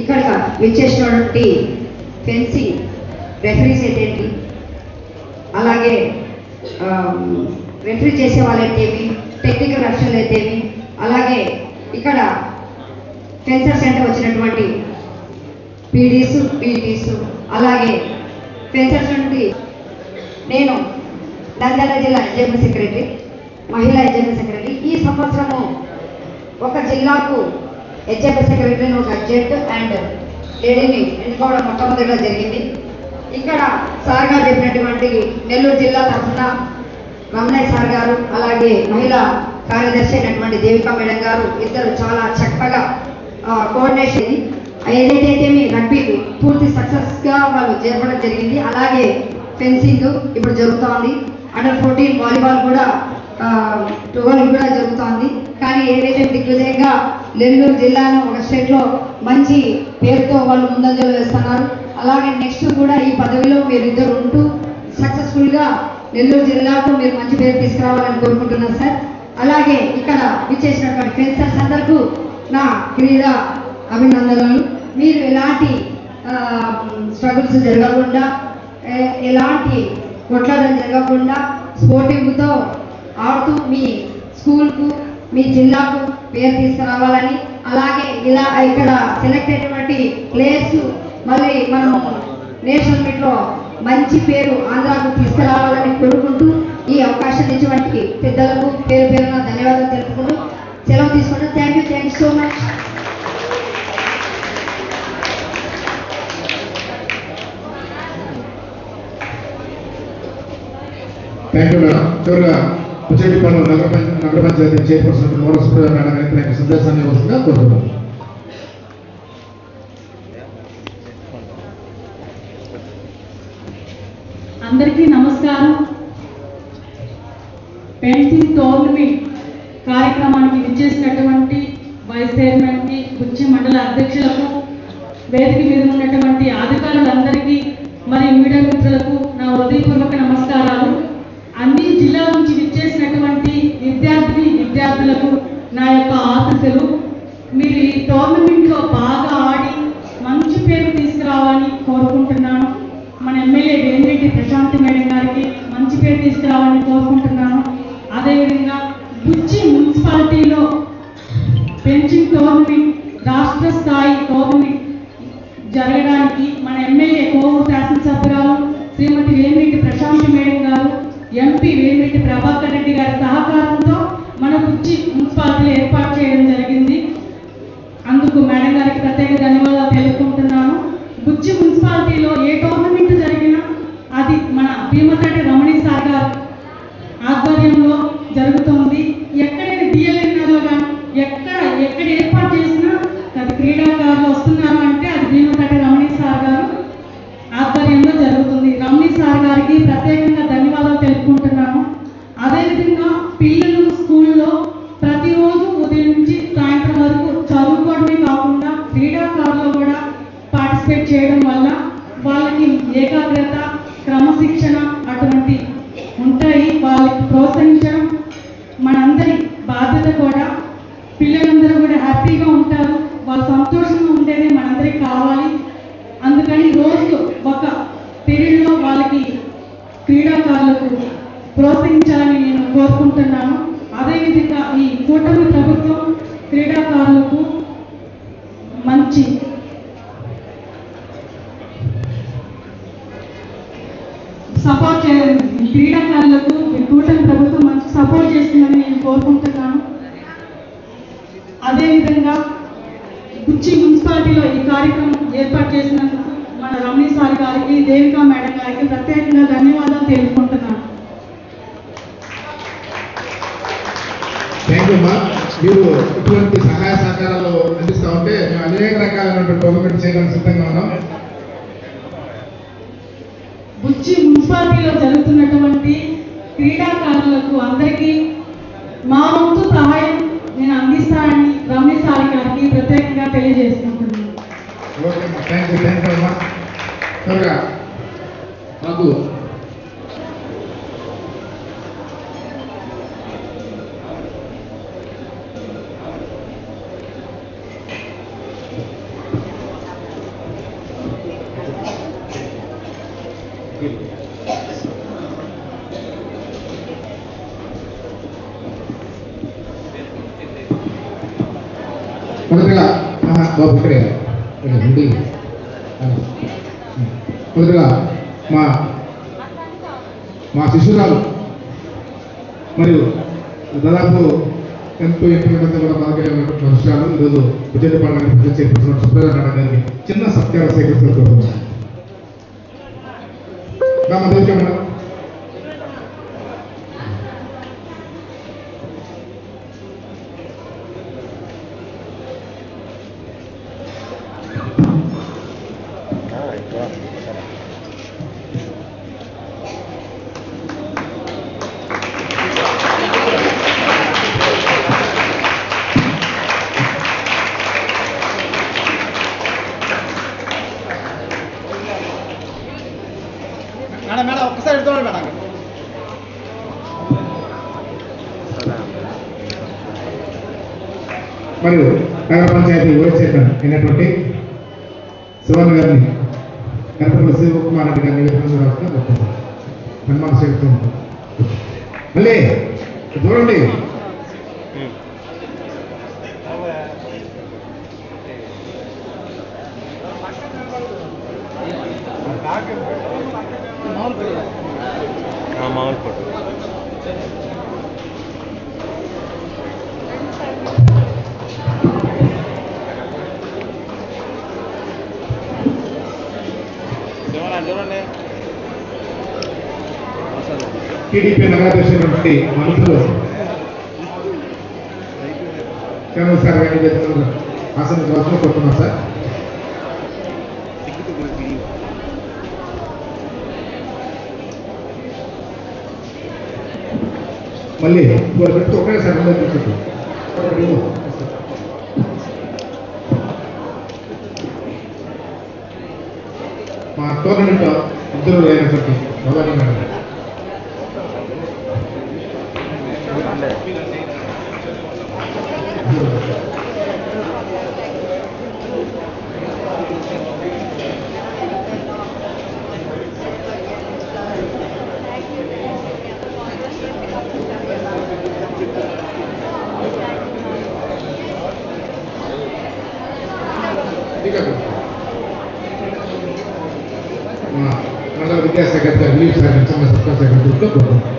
ఇక్కడ విచ్చేసినటువంటి fencing referees అయితేంటి అలాగే రెఫరీ చేసే వాళ్ళైతేమి టెక్నికల్ రక్షణలు అయితేవి. అలాగే ఇక్కడ ఫెన్సర్ సెంటర్ వచ్చినటువంటి పీడీస్ పీటీస్ అలాగే ఫెన్సర్స్ నుండి నేను నంద్యాల జిల్లా ఎగ్జామ్ సెక్రటరీ మహిళా ఎగ్జామ్ సెక్రటరీ. ఈ సంవత్సరము ఒక జిల్లాకు హెచ్ఎఫ్ సెక్రటరీని ఒక జెడ్ అండ్ లేడీని ఎన్నుకోవడం మొట్టమొదటిగా జరిగింది. ఇక్కడ సార్ గారు చెప్పినటువంటి నెల్లూరు జిల్లా తరఫున రమణయ్య సార్ గారు అలాగే మహిళా కార్యదర్శి అయినటువంటి దేవికా మేడం గారు ఇద్దరు చాలా చక్కగా కోఆర్డినేషన్ ఏదైతే మీ రగ్బీ పూర్తి సక్సెస్గా వాళ్ళు జరపడం జరిగింది అలాగే ఫెన్సింగ్ ఇప్పుడు జరుగుతోంది. అండర్ ఫోర్టీన్ వాలీబాల్ కూడా ట్వెల్వ్ కూడా జరుగుతోంది. కానీ ఏదైతే దిగ్విజయంగా నెల్లూరు జిల్లాను ఒక స్టేట్లో మంచి పేరుతో వాళ్ళు ముందంజలు వేస్తున్నారు. అలాగే నెక్స్ట్ కూడా ఈ పదవిలో మీరు ఇద్దరు ఉంటూ సక్సెస్ఫుల్గా నెల్లూరు జిల్లాకు మీరు మంచి పేరు తీసుకురావాలని కోరుకుంటున్నాను సార్. అలాగే ఇక్కడ విచ్చేసినటువంటి ఫెన్సర్స్ అందరికీ నా క్రీడా అభినందనలు. మీరు ఎలాంటి స్ట్రగుల్స్ జరగకుండా ఎలాంటి కొట్లాటలు జరగకుండా స్పోర్టింగ్తో ఆడుతూ మీ స్కూల్కు మీ జిల్లాకు పేరు తీసుకురావాలని అలాగే ఇలా ఇక్కడ సెలెక్ట్ అయినటువంటి ప్లేయర్స్ మళ్ళీ మనం నేషనల్ మీట్లో మంచి పేరు ఆంధ్రాకు తీసుకురావాలని కోరుకుంటూ ఈ అవకాశం ఇచ్చినటువంటి పెద్దలకు పేరు పేరున ధన్యవాదాలు తెలుపుకుంటూ సెలవు తీసుకుంటూ thank you thank you so much thank you madam చివరిగా ముచ్చటిపల్లి నగర పంచ పంచాయతీ చైర్పర్సన్ మోడల్ సుప్రభ మేడం గారికి తన సందేశాన్ని ఇవ్వాల్సిందిగా కోరుతున్నాం అందరికీ నమస్కారం. పెన్సింగ్ టోర్నమెంట్ కార్యక్రమానికి విచ్చేసినటువంటి వైస్ చైర్మన్కి బుచ్చి మండల అధ్యక్షులకు వేదిక మీద ఉన్నటువంటి అధికారులందరికీ మరియు మీడియా మిత్రులకు నా హృదయపూర్వక నమస్కారాలు. అన్ని జిల్లాల నుంచి విచ్చేసినటువంటి విద్యార్థి విద్యార్థులకు నా యొక్క ఆశీస్సులు. మీరు ఈ టోర్నమెంట్లో బాగా ఆడి మంచి పేరు తీసుకురావాలని కోరుకుంటున్నాను. మన ఎమ్మెల్యే వేమిరెడ్డి ప్రశాంత్ మేడం గారికి మంచి పేరు తీసుకురావాలని కోరుకుంటున్నాను. అదేవిధంగా బుచ్చి మున్సిపాలిటీలో పెన్షన్ టోర్నమెంట్ రాష్ట్ర స్థాయి టోర్నమెంట్ జరగడానికి మన ఎమ్మెల్యే ఎంపీ వేమిరెడ్డి ప్రభాకర్ రెడ్డి గారి సహకారంతో మన బుచ్చి మున్సిపాలిటీలో ఏర్పాటు చేయడం జరిగింది. అందుకు మేడం గారికి ప్రత్యేక ధన్యవాదాలు తెలుపుకుంటున్నాను. బుచ్చి మున్సిపాలిటీలో ఏ టోర్నమెంట్ జరిగినా అది మన భీమతటి రమణి సార్ గారు ఆధ్వర్యంలో జరుగుతోంది. ఎక్కడైనా డిఎల్ఏ సపోర్ట్ చే క్రీడాకారులకు కూటమి ప్రభుత్వం మంచి సపోర్ట్ చేస్తుందని నేను కోరుకుంటున్నాను అదేవిధంగా కుర్చి మున్సిపాలిటీలో ఈ కార్యక్రమం ఏర్పాటు చేసినందుకు మన రమణి సార్ గారికి దేవికా మేడం గారికి ప్రత్యేకంగా ధన్యవాదాలు తెలుపుకుంటున్నాను థ్యాంక్ యూ అమ్మా మీరు ఇటువంటి సహాయ సహకారాలు అందిస్తూ ఉంటే మేము అనేక రకాలైనటువంటి టోర్నమెంట్ చేయడానికి సిద్ధంగా ఉన్నాం. బుచ్చి మున్సిపాలిటీలో జరుగుతున్నటువంటి క్రీడాకారులకు అందరికీ మా వంతు సహాయం నేను అందిస్తానని రమణి సార్ గారికి ప్రత్యేకంగా తెలియజేసుకుంటున్నాను. మాకు బాబు ఇక్కడే ఇక్కడ ఉండి ఆ, మొదటగా మా మా శిశురాలు మరియు దాదాపు ఎంతో ఎనిమిది కూడా బాగా విషయాలు ఈరోజు విజయపాడు గారికి ప్రజలు చేకూర్చున్న సుబ్రహ్మణ్య గారికి చిన్న సత్కారం సేకరిస్తున్నారు రామ దేవుడు మేడం మేడం ఒక్కసారి చూడండి మేడం మరియు నగర పంచాయతీ వైస్ చైర్మన్ అయినటువంటి శివన్ గారిని గణపతి శివకుమార్ రెడ్డి గారిని విధంగా రాసిన సన్మాన చేస్తూ మళ్ళీ చూడండి. మామూలు టీడీపీ నగరాధ్యక్షుడు మనుషులు. చంద్ర సార్ గారిని వేదికగా అసలు వాసన కొట్టున్నాం సార్? మళ్ళీ వారు పెట్టి ఒకేసారి అందరూ కూర్చోండి. ఒకటి ఇవ్వు. మా టోర్నమెంట్ ఇద్దరు అయినటువంటి మొదటి మేడం మండల విద్యాశాఖ రిలీఫ్ శాఖ చిన్న సత్తా శాఖ గ్రూప్లో కోరుకుంటున్నాం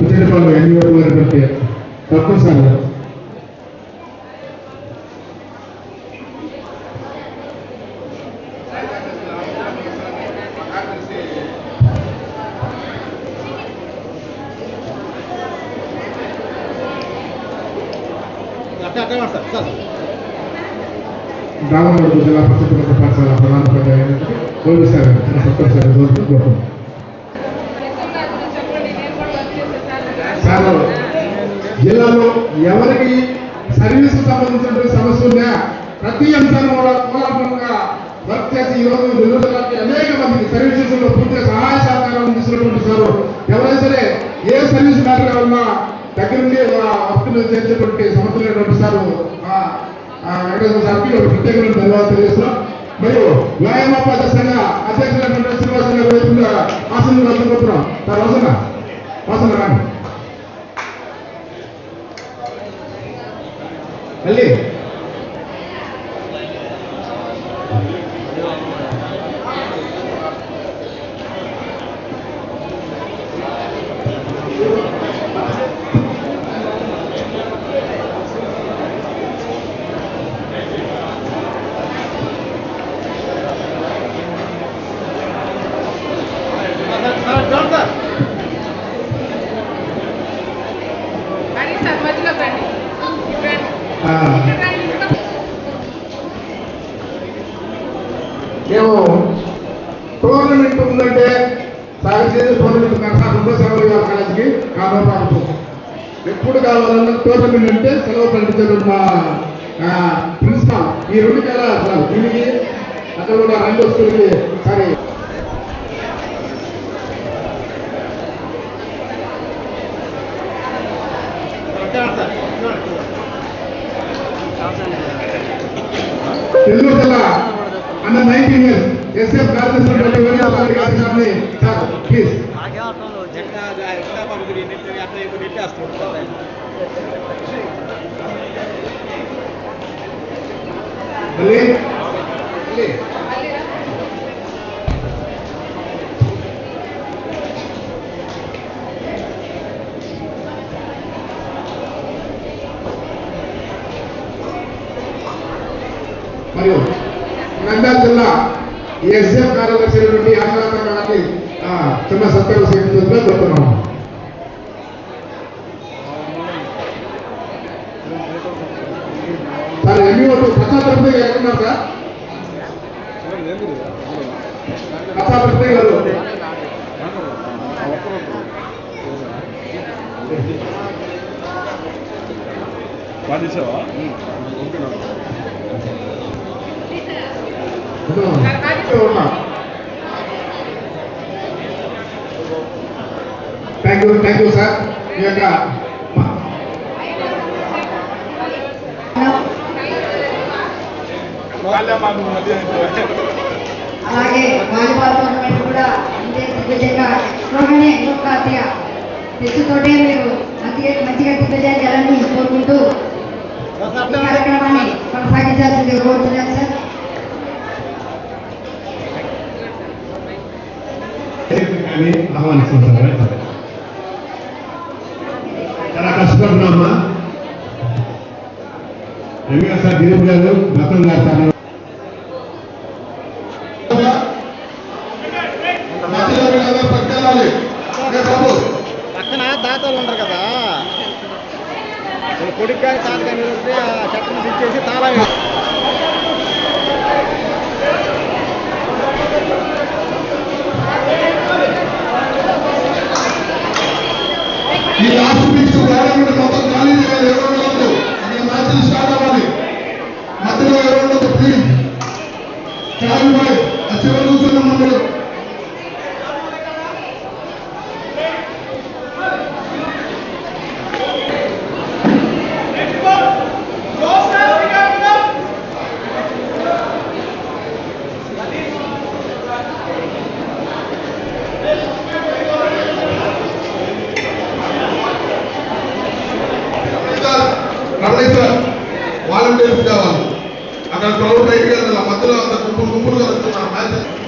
విజయపాలెం ఎన్నికలు అయినటువంటి రత్న సార్ అట్లా అట్లా సార్ సార్ రామమూర్తి జిల్లా పరిషత్ ఉన్నత పాఠశాల ప్రధానోపాధ్యాయులు అయినటువంటి గోల్డ్ సార్ చిన్న సత్తా శాఖ గ్రూప్లో కోరుకుంటున్నాం సార్ జిల్లాలో ఎవరికి సర్వీస్ సంబంధించినటువంటి సమస్య ఉందా? ప్రతి అంశాన్ని కూడా కోలాటంగా వర్క్ చేసి ఈ రోజు నిరుద్యోగులకి అనేక మందికి సర్వీసెస్లో పూర్తిగా సహాయ సహకారం అందిస్తున్నటువంటి సార్. ఎవరైనా సరే ఏ సర్వీస్ మ్యాటర్ కావాలన్నా దగ్గరుండి వర్క్ చేసేటువంటి సమస్యలు సార్ వెంకటేశ్వర సార్కి ఒక ప్రత్యేకమైన ధన్యవాదాలు తెలియజేస్తున్నాం మరియు వ్యాయామోపాధ సంఘ అధ్యక్షులైనటువంటి శ్రీనివాస గారి వైపుగా ఆశీర్వాదం అందుకుంటున్నాం సార్ వాసన వాసన రాండి మళ్ళీ ఎప్పుడు కావాలన్నా టోర్నమెంట్ అంటే సెలవు ప్రకటించారు మా ప్రిన్సిపాల్. ఈ రెండు కల అసలు. దీనికి అక్కడ కూడా రెండు వస్తువులకి. సరే. తెలుగు కల అన్న నైన్టీన్ ఇయర్స్. ఎస్ఎఫ్ కార్యదర్శి మరియు నంద్యాల జిల్లా ఎస్ఎఫ్ కార్యదర్శి అయినటువంటి ఆశాలత గారిని ఆ, చిన్న సత్కారం స్వీకరించాలని కోరుతున్నాము సార్ ఎంఈఓ ప్రతాప్ రెడ్డి గారు ఎక్కడున్నారు సార్ ప్రతాప్ రెడ్డి గారు thank you thank you sir మీ యొక్క అలాగే వాలీబాల్ టోర్నమెంట్ కూడా ఇంతే దిగ్విజయంగా త్వరగానే ఇంకొక అతిగా. తెచ్చుతోటే మీరు మంచిగా మంచిగా దిగ్విజయం చేయాలని కోరుకుంటూ ఈ కార్యక్రమాన్ని కొనసాగించాల్సింది కోరుతున్నాను సార్ కానీ ఆహ్వానిస్తున్నాం రవి సార్ దిలీప్ గారు గారు పక్కన దాతలు కదా కొడుకు కానీ తాత కానీ ఆ చెట్లను తెచ్చేసి తాళం ఈ రాష్ట్ర మొత్తం ఖాళీ टीम चार बाय अच्छे बंधु से नंबर chamada